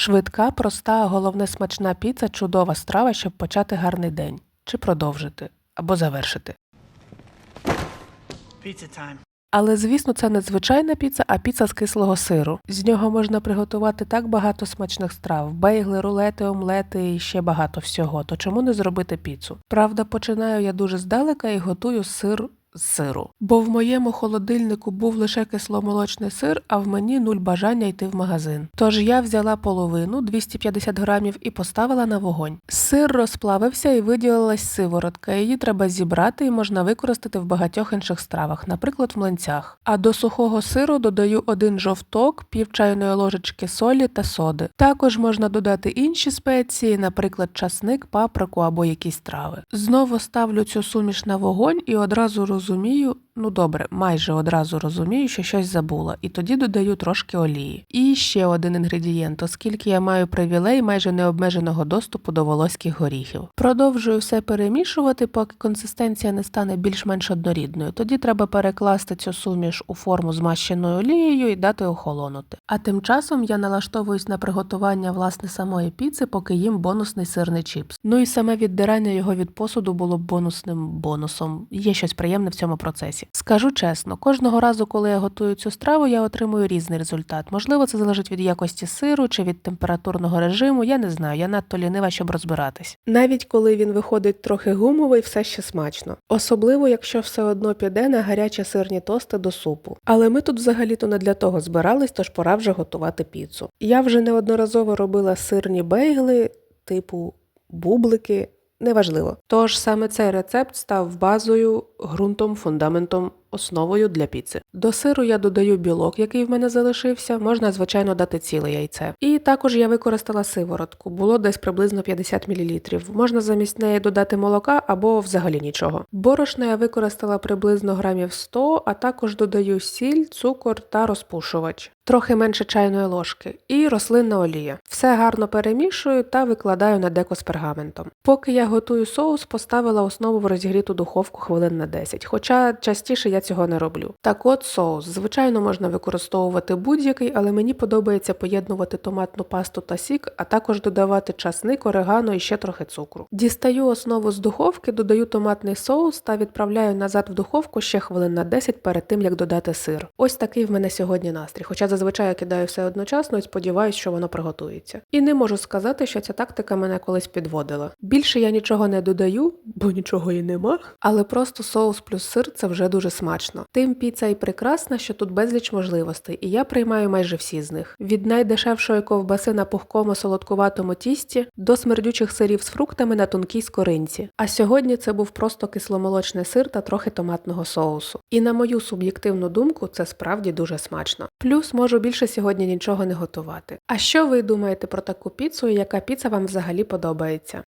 Швидка, проста, а головне смачна піца чудова страва, щоб почати гарний день. Чи продовжити, або завершити. Але звісно, це не звичайна піца, а піца з кислого сиру. З нього можна приготувати так багато смачних страв: бейгли, рулети, омлети і ще багато всього. То чому не зробити піцу? Правда, починаю я дуже здалека і готую сир сиру. Бо в моєму холодильнику був лише кисломолочний сир, а в мені нуль бажання йти в магазин. Тож я взяла половину 250 грамів і поставила на вогонь. Сир розплавився і виділилась сиворотка. Її треба зібрати і можна використати в багатьох інших стравах, наприклад, в млинцях. А до сухого сиру додаю один жовток, пів чайної ложечки солі та соди. Також можна додати інші спеції, наприклад, часник, паприку або якісь трави. Знову ставлю цю суміш на вогонь і одразу розумію, ну добре, майже одразу розумію, що щось забула, і тоді додаю трошки олії. І ще один інгредієнт, оскільки я маю привілей майже необмеженого доступу до волоських горіхів. Продовжую все перемішувати, поки консистенція не стане більш-менш однорідною. Тоді треба перекласти цю суміш у форму змащеною олією і дати охолонути. А тим часом я налаштовуюсь на приготування власне самої піци, поки їм бонусний сирний чіпс. Ну і саме віддирання його від посуду було б бонусним бонусом. Є щось приємне в цьому процесі. Скажу чесно, кожного разу, коли я готую цю страву, я отримую різний результат. Можливо, це залежить від якості сиру чи від температурного режиму. Я не знаю, я надто лінива, щоб розбиратись. Навіть коли він виходить трохи гумовий, все ще смачно. Особливо, якщо все одно піде на гарячі сирні тости до супу. Але ми тут взагалі-то не для того збирались, тож пора вже готувати піцу. Я вже неодноразово робила сирні бейгли, типу бублики. Неважливо. Тож саме цей рецепт став базою, ґрунтом, фундаментом, основою для піци. До сиру я додаю білок, який в мене залишився, можна, звичайно, дати ціле яйце. І також я використала сиворотку, було десь приблизно 50 мл. Можна замість неї додати молока або взагалі нічого. Борошна я використала приблизно грамів 100, а також додаю сіль, цукор та розпушувач. Трохи менше чайної ложки і рослинна олія. Все гарно перемішую та викладаю на деко з пергаментом. Поки я готую соус, поставила основу в розігріту духовку хвилин на 10, хоча частіше я цього не роблю. Так от соус. Звичайно, можна використовувати будь-який, але мені подобається поєднувати томатну пасту та сік, а також додавати часник, орегано і ще трохи цукру. Дістаю основу з духовки, додаю томатний соус та відправляю назад в духовку ще хвилин на 10 перед тим, як додати сир. Ось такий в мене сьогодні настрій. Хоча зазвичай я кидаю все одночасно і сподіваюся, що воно приготується. І не можу сказати, що ця тактика мене колись підводила. Більше я нічого не додаю, бо нічого і нема. Але просто соус плюс сир це вже дуже смачно. Тим піца і прекрасна, що тут безліч можливостей, і я приймаю майже всі з них: від найдешевшої ковбаси на пухкому солодкуватому тісті до смердючих сирів з фруктами на тонкій скоринці. А сьогодні це був просто кисломолочний сир та трохи томатного соусу. І на мою суб'єктивну думку, це справді дуже смачно. Плюс можу більше сьогодні нічого не готувати. А що ви думаєте про таку піцу і яка піца вам взагалі подобається?